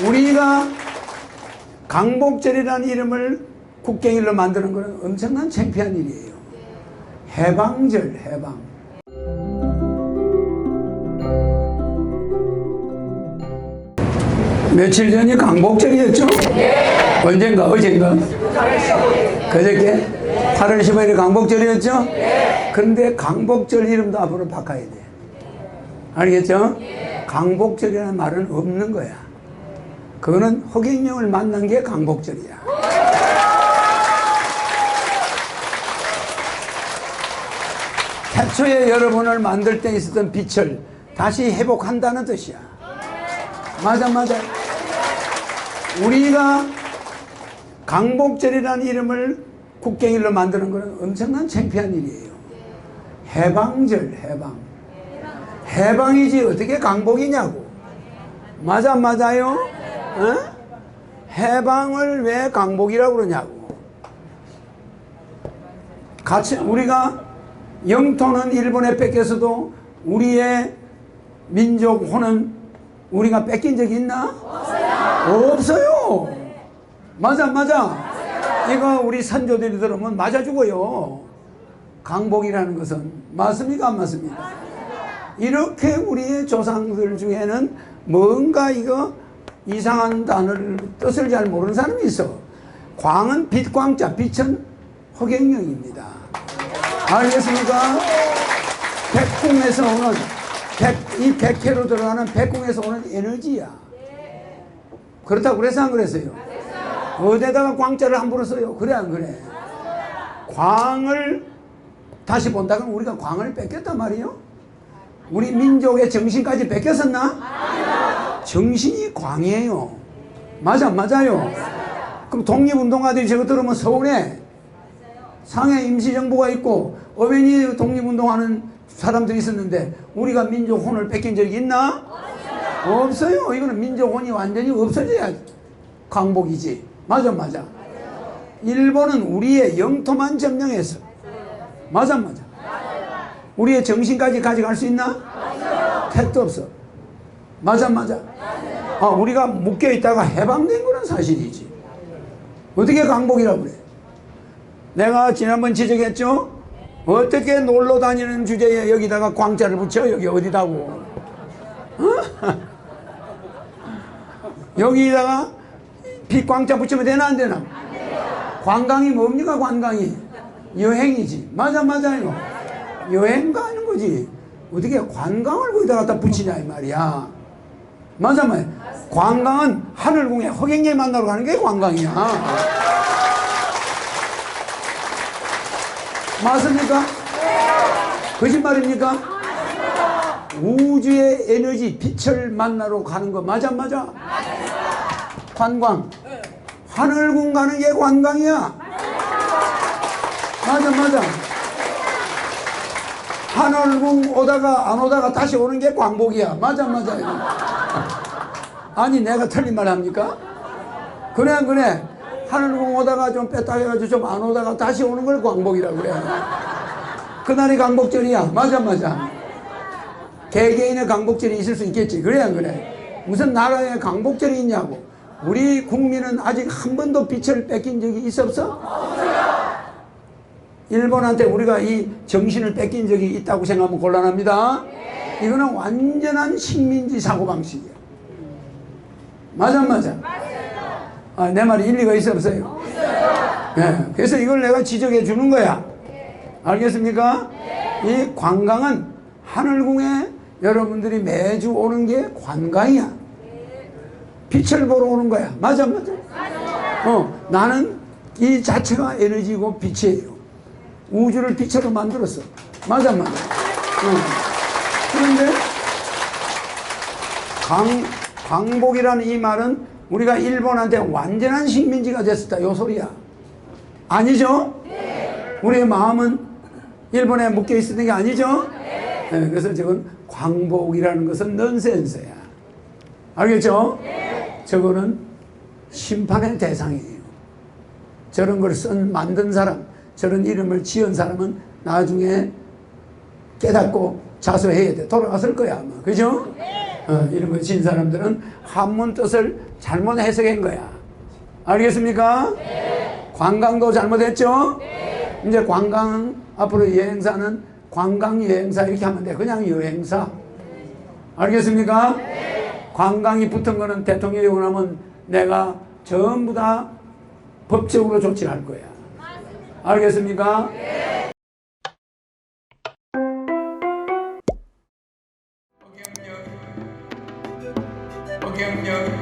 우리가 강복절이라는 이름을 국경일로 만드는 것은 엄청난 창피한 일이에요. 해방절, 해방. 며칠 전이 강복절이었죠? 언젠가, 어젠가? 그저께? 8월 15일이 강복절이었죠? 그런데 강복절 이름도 앞으로 바꿔야 돼. 알겠죠? 강복절이라는 말은 없는 거야. 그거는 허경영을 만난 게 강복절이야. 태초에 여러분을 만들 때 있었던 빛을 다시 회복한다는 뜻이야. 맞아, 맞아. 우리가 강복절이라는 이름을 국경일로 만드는 것은 엄청난 창피한 일이에요. 해방절, 해방. 해방이지 어떻게 강복이냐고. 맞아, 맞아요? 어? 해방을 왜 강복이라고 그러냐고. 같이, 우리가 영토는 일본에 뺏겨서도 우리의 민족 호는 우리가 뺏긴 적이 있나? 없어요. 없어요. 맞아, 맞아. 이거 우리 선조들이 들으면 맞아 죽어요. 강복이라는 것은 맞습니까? 안 맞습니까? 이렇게 우리의 조상들 중에는 뭔가 이거 이상한 단어를 뜻을 잘 모르는 사람이 있어. 광은 빛광자, 빛은 허경영입니다. 알겠습니까? 백궁에서 오는 백, 이 백회로 들어가는 백궁에서 오는 에너지야. 그렇다고 그래서 안 그랬어요? 어디다가 광자를 함부로 써요? 그래 안 그래? 광을 다시 본다 그러면 우리가 광을 뺏겼단 말이요? 우리 민족의 정신까지 뺏겼었나? 정신이 광이에요. 맞아, 맞아요. 그럼 독립운동가들이 저거 들으면 서운해. 상해 임시정부가 있고 어머니 독립운동하는 사람들이 있었는데 우리가 민족 혼을 뺏긴 적이 있나? 없어요. 이거는 민족 혼이 완전히 없어져야 강복이지. 맞아, 맞아. 일본은 우리의 영토만 점령했어. 맞아, 맞아. 우리의 정신까지 가져갈 수 있나? 택도 없어. 맞아, 맞아. 아, 우리가 묶여 있다가 해방된 거는 사실이지. 어떻게 강복이라고 그래? 내가 지난번 지적했죠? 어떻게 놀러 다니는 주제에 여기다가 광자를 붙여? 여기 어디다고? 어? 여기다가 빛광자 붙이면 되나 안 되나? 관광이 뭡니까 관광이? 여행이지. 맞아 맞아요. 여행 가는 거지. 어떻게 관광을 거기다 갖다 붙이냐 이 말이야. 맞아 맞아. 관광은 하늘궁에 허경영 만나러 가는 게 관광이야. 맞습니까? 거짓말입니까? 우주의 에너지, 빛을 만나러 가는 거 맞아, 맞아? 관광. 하늘궁 가는 게 관광이야. 맞아, 맞아. 하늘궁 오다가 안 오다가 다시 오는 게 광복이야. 맞아, 맞아. 아니, 내가 틀린 말 합니까? 그래, 안 그래? 하늘궁 오다가 좀 뺐다 해가지고 좀 안 오다가 다시 오는 걸 광복이라고 그래. 그날이 강복절이야. 맞아, 맞아. 개개인의 강복절이 있을 수 있겠지. 그래, 안 그래? 무슨 나라에 강복절이 있냐고. 우리 국민은 아직 한 번도 빛을 뺏긴 적이 있어 없어? 일본한테 우리가 이 정신을 뺏긴 적이 있다고 생각하면 곤란합니다. 이거는 완전한 식민지 사고방식이야. 맞아, 맞아. 아, 내 말이 일리가 있어 없어요? 네, 그래서 이걸 내가 지적해 주는 거야. 알겠습니까? 이 관광은 하늘궁에 여러분들이 매주 오는 게 관광이야. 빛을 보러 오는 거야. 맞아, 맞아. 어, 나는 이 자체가 에너지고 빛이에요. 우주를 빛으로 만들었어. 맞아, 맞아. 어. 그런데 강, 강복이라는 이 말은 우리가 일본한테 완전한 식민지가 됐었다. 요 소리야. 아니죠? 우리의 마음은 일본에 묶여 있었던 게 아니죠? 네, 그래서 저건 광복이라는 것은 넌센스야. 알겠죠? 저거는 심판의 대상이에요. 저런 걸 쓴, 만든 사람, 저런 이름을 지은 사람은 나중에 깨닫고 자수해야 돼. 돌아갔을 거야, 아마. 그죠? 어, 이런 걸 지은 사람들은 한문 뜻을 잘못 해석한 거야. 알겠습니까? 관광도 잘못했죠? 이제 관광, 앞으로 여행사는 관광 여행사 이렇게 하면 돼. 그냥 여행사. 알겠습니까? 관광이 붙은 거는 대통령이 원하면 내가 전부 다 법적으로 조치할 거야. 알겠습니까? 어경영